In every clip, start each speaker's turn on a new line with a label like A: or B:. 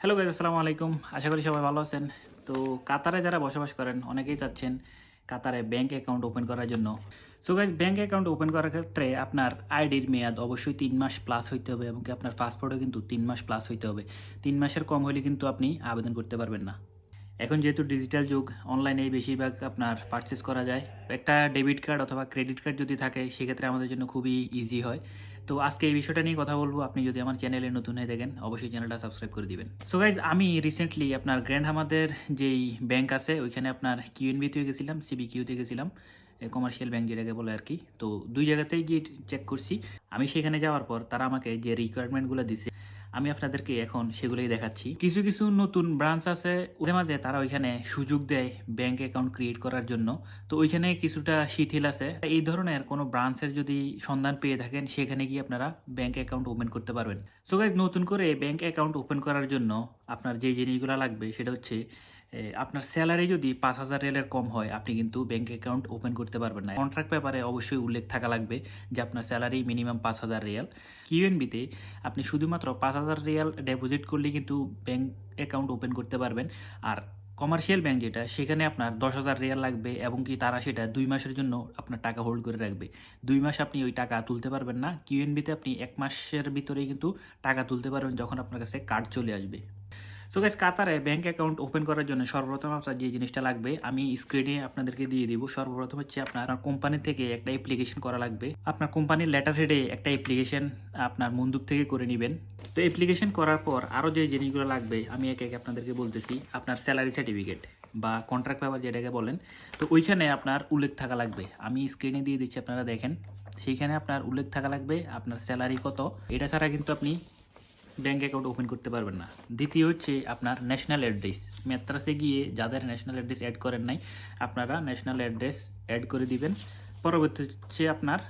A: Hello guys আসসালামু আলাইকুম। আশা করি সবাই ভালো আছেন। তো কাতারে যারা বসবাস করেন, অনেকেই চাচ্ছেন কাতারে ব্যাংক অ্যাকাউন্ট ওপেন করার জন্য। So guys bank account open করার ক্ষেত্রে আপনার আইডির মেয়াদ অবশ্যই তিন মাস প্লাস হইতে হবে এবং কি আপনার পাসপোর্টও কিন্তু তিন মাস প্লাস হইতে হবে। তিন মাসের কম হলে কিন্তু আপনি আবেদন করতে পারবেন না। এখন যেহেতু ডিজিটাল যুগ অনলাইনে বেশিরভাগ আপনার পারচেস করা যায়। একটা ডেবিট কার্ড অথবা ক্রেডিট কার্ড যদি থাকে, সেক্ষেত্রে আমাদের জন্য খুবই ইজি হয়। তো আজকে এই বিষয়টা নিয়ে কথা বলব। আপনি যদি আমার চ্যানেলে নতুন হয়ে দেখেন অবশ্যই চ্যানেলটা সাবস্ক্রাইব করে দিবেন। সো গাইজ আমি রিসেন্টলি আপনার গ্র্যান্ড হামাদের যেই ব্যাংক আছে, ওইখানে আপনার কিউএনবিতে গেছিলাম সিবি কিউতে গেছিলাম কমার্শিয়াল ব্যাংক যেটাকে বলে আর কি তো দুই জায়গাতেই গিয়ে চেক করছি। আমি সেখানে যাওয়ার পর তারা আমাকে যে রিকোয়ারমেন্টগুলো দিছে আমি আপনাদেরকে এখন সেগুলোই দেখাচ্ছি। কিছু কিছু নতুন ব্রাঞ্চ আছে মাঝে মাঝে তারা ওইখানে সুযোগ দেয় ব্যাংক অ্যাকাউন্ট ক্রিয়েট করার জন্য। তো ওইখানে কিছুটা শিথিল আছে। এই ধরনের কোনো ব্রাঞ্চের যদি সন্ধান পেয়ে থাকেন, সেখানে গিয়ে আপনারা ব্যাংক অ্যাকাউন্ট ওপেন করতে পারবেন। সো গাইজ নতুন করে ব্যাংক অ্যাকাউন্ট ওপেন করার জন্য আপনার যে জিনিসগুলো লাগবে, সেটা হচ্ছে আপনার স্যালারি যদি পাঁচ হাজার রিয়ালের কম হয়, আপনি কিন্তু ব্যাংক অ্যাকাউন্ট ওপেন করতে পারবেন না। কন্ট্রাক্ট পেপারে অবশ্যই উল্লেখ থাকা লাগবে যে আপনার স্যালারি মিনিমাম পাঁচ হাজার রিয়াল। কিউএনবিতে আপনি শুধুমাত্র পাঁচ হাজার রিয়াল ডিপোজিট করলে কিন্তু ব্যাংক অ্যাকাউন্ট ওপেন করতে পারবেন। আর কমার্শিয়াল ব্যাংক যেটা, সেখানে আপনার দশ হাজার রিয়াল লাগবে এবং কি তারা সেটা দুই মাসের জন্য আপনার টাকা হোল্ড করে রাখবে। দুই মাস আপনি ওই টাকা তুলতে পারবেন না। কিউএনবিতে আপনি এক মাসের ভিতরেই কিন্তু টাকা তুলতে পারবেন যখন আপনার কাছে কার্ড চলে আসবে। সো গাইস কাতারে ব্যাংক অ্যাকাউন্ট ওপেন করার জন্য সর্বপ্রথম আপনার যে জিনিসটা লাগবে, আমি স্ক্রিনে আপনাদেরকে দিয়ে দিব। সর্বপ্রথম হচ্ছে আপনার কোম্পানি থেকে একটা অ্যাপ্লিকেশন করা লাগবে। আপনার কোম্পানির লেটার হেডে একটা অ্যাপ্লিকেশন আপনার মন্দুক থেকে করে নেবেন। তো অ্যাপ্লিকেশন করার পর আরও যে জিনিসগুলো লাগবে, আমি একে একে আপনাদেরকে বলতেছি। আপনার স্যালারি সার্টিফিকেট বা কন্ট্রাক্ট পেপার যেটাকে বলেন, তো ওইখানে আপনার উল্লেখ থাকা লাগবে। আমি স্ক্রিনে দিয়ে দিচ্ছি, আপনারা দেখেন। সেইখানে আপনার উল্লেখ থাকা লাগবে, আপনার স্যালারি কত। এটা ছাড়া কিন্তু আপনি ব্যাঙ্ক অ্যাকাউন্ট ওপেন করতে পারবেন না। দ্বিতীয় হচ্ছে আপনার ন্যাশনাল অ্যাড্রেস মেত্রাসে গিয়ে যাদের ন্যাশনাল অ্যাড্রেস অ্যাড করেন নাই, আপনারা ন্যাশনাল অ্যাড্রেস অ্যাড করে দিবেন। পরবর্তী হচ্ছে আপনার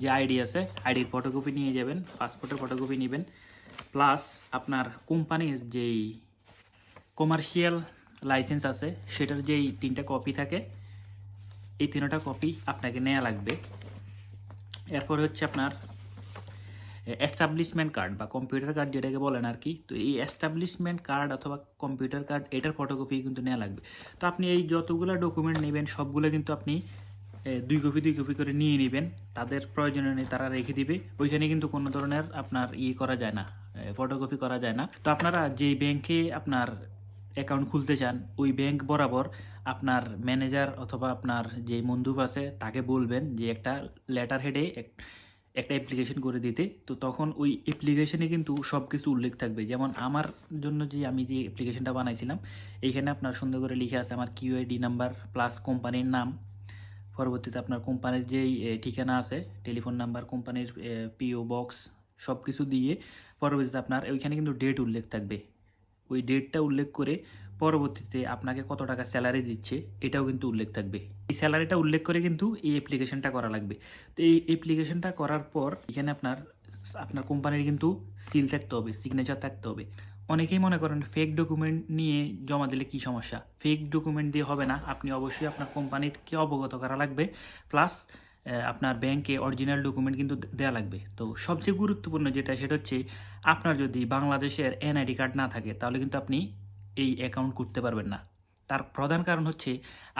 A: যে আইডি আছে আইডির ফটোকপি নিয়ে যাবেন পাসপোর্টের ফটোকপি নেবেন। প্লাস আপনার কোম্পানির যেই কমার্শিয়াল লাইসেন্স আছে, সেটার যেই তিনটা কপি থাকে, এই তিনটা কপি আপনাকে নেওয়া লাগবে। এরপরে হচ্ছে আপনার এস্টাবলিশমেন্ট কার্ড বা কম্পিউটার কার্ড যেটাকে বলেন আর কি, তো এই এস্টাবলিশমেন্ট কার্ড অথবা কম্পিউটার কার্ড এটার ফটোকপি কিন্তু নেওয়া লাগবে। তো আপনি এই যতগুলো ডকুমেন্ট নেবেন, সবগুলো কিন্তু আপনি দুই কপি দুই কপি করে নিয়ে নেবেন। তাদের প্রয়োজনে নেই তারা রেখে দিবে। ওইখানে কিন্তু কোনো ধরনের আপনার ইয়ে করা যায় না ফটোকপি করা যায় না। তো আপনারা যেই ব্যাংকে আপনার অ্যাকাউন্ট খুলতে চান, ওই ব্যাংক বরাবর আপনার ম্যানেজার অথবা আপনার যে মন্দুব আছে, তাকে বলবেন যে একটা লেটার হেডে একটা অ্যাপ্লিকেশন করে দিতে, তো তখন ওই অ্যাপ্লিকেশনে কিন্তু সব কিছু উল্লেখ থাকবে। যেমন আমার জন্য যে আমি যে অ্যাপ্লিকেশনটা বানাইছিলাম এইখানে আপনার সুন্দর করে লিখে আছে আমার কিউআইডি নাম্বার প্লাস কোম্পানির নাম। পরবর্তীতে আপনার কোম্পানির যেই ঠিকানা আছে টেলিফোন নাম্বার কোম্পানির পিও বক্স সব কিছু দিয়ে পরবর্তীতে আপনার ওইখানে কিন্তু ডেট উল্লেখ থাকবে। ওই ডেটটা উল্লেখ করে পরবর্তীতে আপনাকে কত টাকা স্যালারি দিচ্ছে, এটাও কিন্তু উল্লেখ থাকবে। এই স্যালারিটা উল্লেখ করে কিন্তু এই অ্যাপ্লিকেশনটা করা লাগবে। তো এই অ্যাপ্লিকেশনটা করার পর এখানে আপনার আপনার কোম্পানির কিন্তু সিল থাকতে হবে সিগনেচার থাকতে হবে। অনেকেই মনে করেন ফেক ডকুমেন্ট নিয়ে জমা দিলে কি সমস্যা? ফেক ডকুমেন্ট দিয়ে হবে না, আপনি অবশ্যই আপনার কোম্পানিকে অবগত করা লাগবে। প্লাস আপনার ব্যাংকে অরিজিনাল ডকুমেন্ট কিন্তু দেওয়া লাগবে। তো সবচেয়ে গুরুত্বপূর্ণ যেটা, সেটা হচ্ছে আপনার যদি বাংলাদেশের এনআইডি কার্ড না থাকে, তাহলে কিন্তু আপনি এই অ্যাকাউন্ট করতে পারবেন না। তার প্রধান কারণ হচ্ছে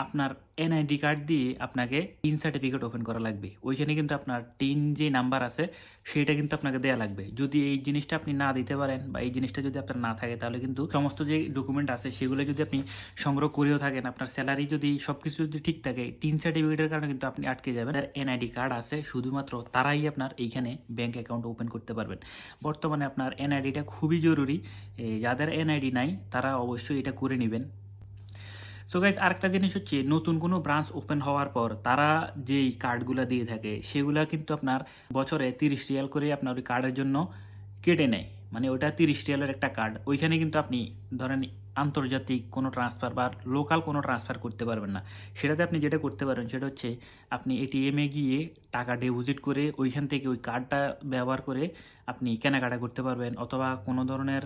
A: আপনার এনআইডি কার্ড দিয়ে আপনাকে টিন সার্টিফিকেট ওপেন করা লাগবে। ওইখানে কিন্তু আপনার টিন যে নাম্বার আছে সেটা কিন্তু আপনাকে দেওয়া লাগবে। যদি এই জিনিসটা আপনি না দিতে পারেন বা এই জিনিসটা যদি আপনার না থাকে, তাহলে কিন্তু সমস্ত যে ডকুমেন্ট আছে, সেগুলো যদি আপনি সংগ্রহ করেও থাকেন, আপনার স্যালারি যদি সব কিছু যদি ঠিক থাকে টিন সার্টিফিকেটের কারণে কিন্তু আপনি আটকে যাবেন। আর এনআইডি কার্ড আছে, শুধুমাত্র তারাই আপনার এইখানে ব্যাংক অ্যাকাউন্ট ওপেন করতে পারবেন। বর্তমানে আপনার এনআইডিটা খুবই জরুরি। যাদের এনআইডি নাই, তারা অবশ্যই এটা করে নেবেন। সো গাইজ আরেকটা জিনিস হচ্ছে, নতুন কোনো ব্রাঞ্চ ওপেন হওয়ার পর তারা যেই কার্ডগুলো দিয়ে থাকে, সেগুলা কিন্তু আপনার বছরে তিরিশ রিয়াল করে আপনার ওই কার্ডের জন্য কেটে নেয়। মানে ওটা তিরিশ রিয়ালের একটা কার্ড ওইখানে কিন্তু আপনি ধরেন আন্তর্জাতিক কোনো ট্রান্সফার বা লোকাল কোনো ট্রান্সফার করতে পারবেন না। সেটাতে আপনি যেটা করতে পারেন, সেটা হচ্ছে আপনি এটিএমে গিয়ে টাকা ডিপোজিট করে ওইখান থেকে ওই কার্ডটা ব্যবহার করে আপনি কেনাকাটা করতে পারবেন। অথবা কোনো ধরনের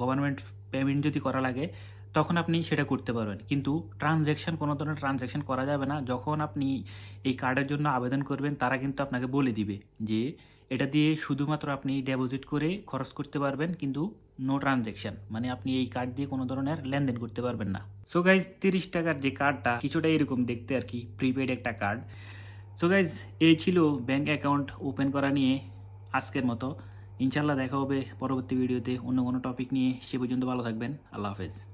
A: গভর্নমেন্ট পেমেন্ট যদি করা লাগে তখন আপনি সেটা করতে পারবেন। কিন্তু ট্রানজ্যাকশন কোনো ধরনের ট্রানজ্যাকশন করা যাবে না। যখন আপনি এই কার্ডের জন্য আবেদন করবেন, তারা কিন্তু আপনাকে বলে দিবে যে, এটা দিয়ে শুধুমাত্র আপনি ডিপোজিট করে খরচ করতে পারবেন, কিন্তু নো ট্রানজ্যাকশন মানে আপনি এই কার্ড দিয়ে কোনো ধরনের লেনদেন করতে পারবেন না। সো গাইজ তিরিশ টাকার যে কার্ডটা কিছুটা এরকম দেখতে আর কি প্রিপেড একটা কার্ড সো গাইজ এই ছিল ব্যাঙ্ক অ্যাকাউন্ট ওপেন করা নিয়ে আজকের মতো। ইনশাল্লাহ দেখা হবে পরবর্তী ভিডিওতে অন্য কোনো টপিক নিয়ে। সে পর্যন্ত ভালো থাকবেন। আল্লাহ হাফেজ।